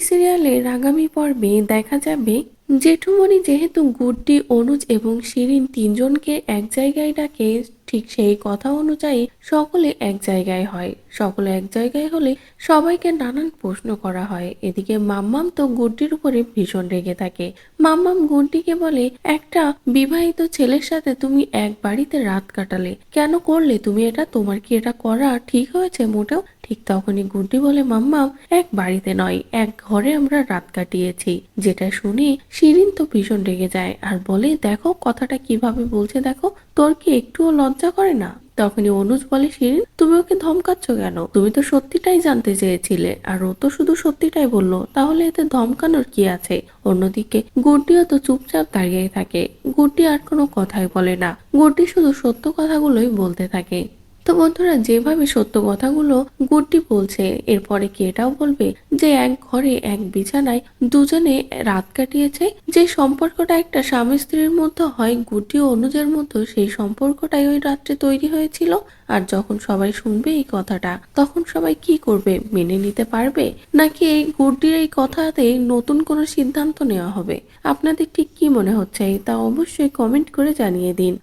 সিরিয়ালের আগামী পর্বে দেখা যাবে জেঠুমণি যেহেতু গুড্ডি, অনুজ এবং শিরিন তিনজনকে এক জায়গায় ডাকে, ঠিক সেই কথা অনুযায়ী সকলে এক জায়গায় হয়। সকলে এক জায়গায় হলে সবাইকে নানান প্রশ্ন করা হয়। এদিকে মাম্মাম তো গুড্ডির উপরে ভীষণ রেগে থাকে। মাম্মাম গুড্ডিকে বলে, একটা বিবাহিত ছেলের সাথে তুমি এক বাড়িতে রাত কাটালে। কেন করলে? তুমি এটা তোমার কি এটা করা ঠিক হয়েছে মোটেও? ঠিক তখনই গুড্ডি বলে, মাম্মাম, এক বাড়িতে নয়, এক ঘরে আমরা রাত কাটিয়েছি। যেটা শুনে শিরিন তো ভীষণ রেগে যায় আর বলে, দেখো, কথাটা কীভাবে বলছে দেখো, তোর কি একটুও লজ্জা করে না? তখনই অনুজ বলে, শিরিন, তুমি ওকে ধমকাচ্ছ কেন? তুমি তো সত্যিটাই জানতে চেয়েছিলে আর ও তো শুধু সত্যিটাই বলল, তাহলে এতে ধমকানোর কি আছে? অন্যদিকে গুড্ডিও তো চুপচাপ দাঁড়িয়ে থাকে। গুড্ডি আর কোনো কথাই বলে না। গুড্ডি শুধু সত্য কথাগুলোই বলতে থাকে। তো বন্ধুরা, যেভাবে সত্য কথাগুলো গুড্ডি বলছে, এরপরে কি এটাও বলবে যে এক ঘরে এক বিছানায় দুজনে রাত কাটিয়েছে? যে সম্পর্কটা একটা স্বামী স্ত্রীর মধ্যে হয়, গুড্ডি অনুজের মধ্যে সেই সম্পর্কটাই ওই রাত্রে তৈরি হয়েছিল। আর যখন সবাই শুনবে এই কথাটা, তখন সবাই কি করবে, মেনে নিতে পারবে? নাকি এই গুড্ডির এই কথাতে নতুন কোনো সিদ্ধান্ত নেওয়া হবে? আপনাদের ঠিক কি মনে হচ্ছে? তা অবশ্যই কমেন্ট করে জানিয়ে দিন।